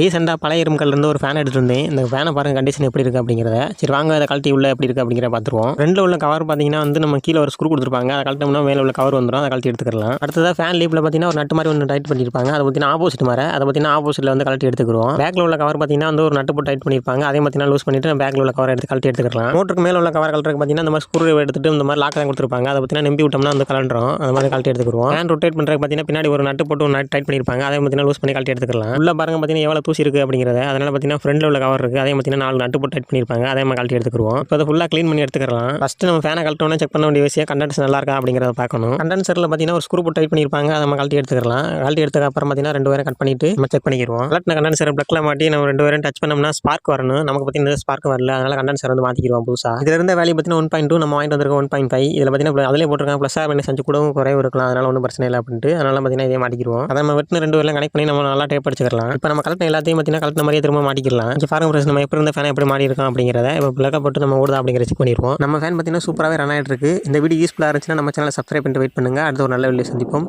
ரீசெண்டாக பழைய இரும்புகள்லேருந்து ஒரு ஃபேன் எடுத்துட்டு இந்த ஃபேனை பாருங்க கண்டிஷன் எப்படி இருக்குது அப்படிங்கிறத. சரி வாங்க அதை கழட்டி உள்ள எப்படி இருக்குது அப்படிங்கிற பார்த்துருவோம். ரெண்டில் உள்ள கவர் பார்த்தீங்கன்னா வந்து நம்ம கீழே ஒரு ஸ்க்ரூ கொடுத்துருப்பாங்க. அதை கழட்டோம்னா மேலே உள்ள கவர் வந்துடும் அதை கழட்டி எடுத்துக்கலாம். அடுத்ததாக ஃபேன் லீப்பில் பார்த்தீங்கன்னா ஒரு நட்டு மாதிரி ஒன்று டைட் பண்ணியிருப்பாங்க. அதை பார்த்தீங்கன்னா ஆப்போசிட் மாதிரி. அதை பார்த்தீங்கன்னா ஆப்போசிட்டில் வந்து கழட்டி எடுத்துக்கிறோம் பேக்கில் உள்ள கவர் பார்த்தீங்கன்னா வந்து ஒரு நட்டு போட்டு டைட் பண்ணியிருப்பாங்க. அதே பார்த்தீங்கன்னா லூஸ் பண்ணிட்டு நம்ம பேக்கில் உள்ள கவர் எடுத்து கழட்டி எடுத்துக்கலாம். மோட்டருக்கு மேலே உள்ள கவர் கலருக்கு பார்த்தீங்கன்னா இந்த மாதிரி ஸ்க்ரூ எடுத்துட்டு இந்த மாதிரி லாக் தான் கொடுத்துருப்பாங்க. அதை பார்த்தீங்கன்னா நம்பி விட்டோம்னா வந்து கலண்டுறோம் அந்த மாதிரி கழட்டி எடுத்துக்கிறோம் ஃபேன் ரொட்டேட் பண்ணுறதுக்கு பார்த்தீங்கன்னா பின்னாடி ஒரு நட்டு போட்டு ஒரு நட் டைட் பண்ணியிருப்பாங்க. அதை பார்த்தீங்கன்னா லூஸ் பண்ணி கழட்டி எடுத்துக்கலாம். உள்ள பாருங்க பார்த்தீங்கன்னா எவ்வளோ தூசி இருக்குது அப்படிங்கிறத அதனால் பார்த்தீங்கன்னா ஃப்ரெண்டில் உள்ள கவர் இருக்குது அதே பார்த்தீங்கன்னா நாலு நட்டு போட்டு டைட் பண்ணியிருப்பாங்க. அதே மாதிரி கழட்டி எடுத்துக்கிறோம் இப்போ அதை ஃபுல்லாக க்ளீன் பண்ணி எடுத்துக்கலாம் ஃபஸ்ட்டு நம்ம ஃபேனை கழட்டோன்னே செக் பண்ண வேண்டிய விஷயம் கண்டென்ஸ் நல்லா இருக்கா அப்படிங்கிறத பார்க்கணும். கண்டென்சரில் பார்த்தீங்கன்னா ஒரு ஸ்க்ரூ போட்டு டைட் பண்ணியிருப்பாங்க. அதை நம்ம கழட்டி எடுத்துக்கலாம் கழட்டி எடுத்துக்க அப்புறம் பார்த்தீங்கன்னா ரெண்டு பேரும் கட் பண்ணிட்டு நம்ம செக் பண்ணிக்கிறோம் கலட்டின கண்டென்சர் பிளக்கில் மாட்டி நம்ம ரெண்டு பேரும் டச் பண்ணோம்னா ஸ்பார்க் வரணும். நமக்கு பார்த்தீங்கன்னா ஸ்பார்க் வரல. அதனால் கண்டென்சர் வந்து மாற்றிக்கிறோம் புதுசாக இதில் இருந்த வேலையை பார்த்தீங்கன்னா ஒன் பாயிண்ட் டூ நம்ம வாங்கிட்டு வந்திருக்கோம் ஒன் பாயிண்ட் ஃபைவ் இதில் பார்த்தீங்கன்னா அதிலே போட்டிருக்காங்க. ப்ளஸ் மைனஸ் செஞ்சு கூடவும் குறைவு இருக்கலாம். அதனால ஒன்றும் பிரச்சனை இல்லை அப்படின்ட்டு. அதனால் பார்த்தீங்கன்னா இதே மாட்டிக்கிறோம் அதை நம்ம வெட்டின ரெண்டு பேரும் கனெக்ட் பண்ணி நம்ம நல்லா டேப் அடிச்சுக்கலாம் இப்போ நம்ம கலட்டின எல்லாத்தையும் பார்த்தீங்கன்னா கலட்டின மாதிரியே திரும்ப மாட்டிக்கலாம் இங்கே ஃபார்ம் பிரஸ் நம்ம எப்படி இருந்த ஃபேன் எப்படி மாடி இருக்கோம் அப்படிங்கிறத இப்போ பிளக்க போட்டு நம்ம ஓடுதா அப்படிங்கிற செக் பண்ணிருக்கோம். நம்ம ஃபேன் பார்த்தீங்கன்னா சூப்பராகவே ரன் ஆகிட்டு இருக்கு. இந்த வீடியோ யூஸ்ஃபுல்லாக இருந்துச்சுன்னா நம்ம சேனலை சப்ஸ்கிரைப் பண்ணிட்டு வெயிட் பண்ணுங்க. அடுத்த ஒரு நல்ல வீடியோ சந்திப்போம்.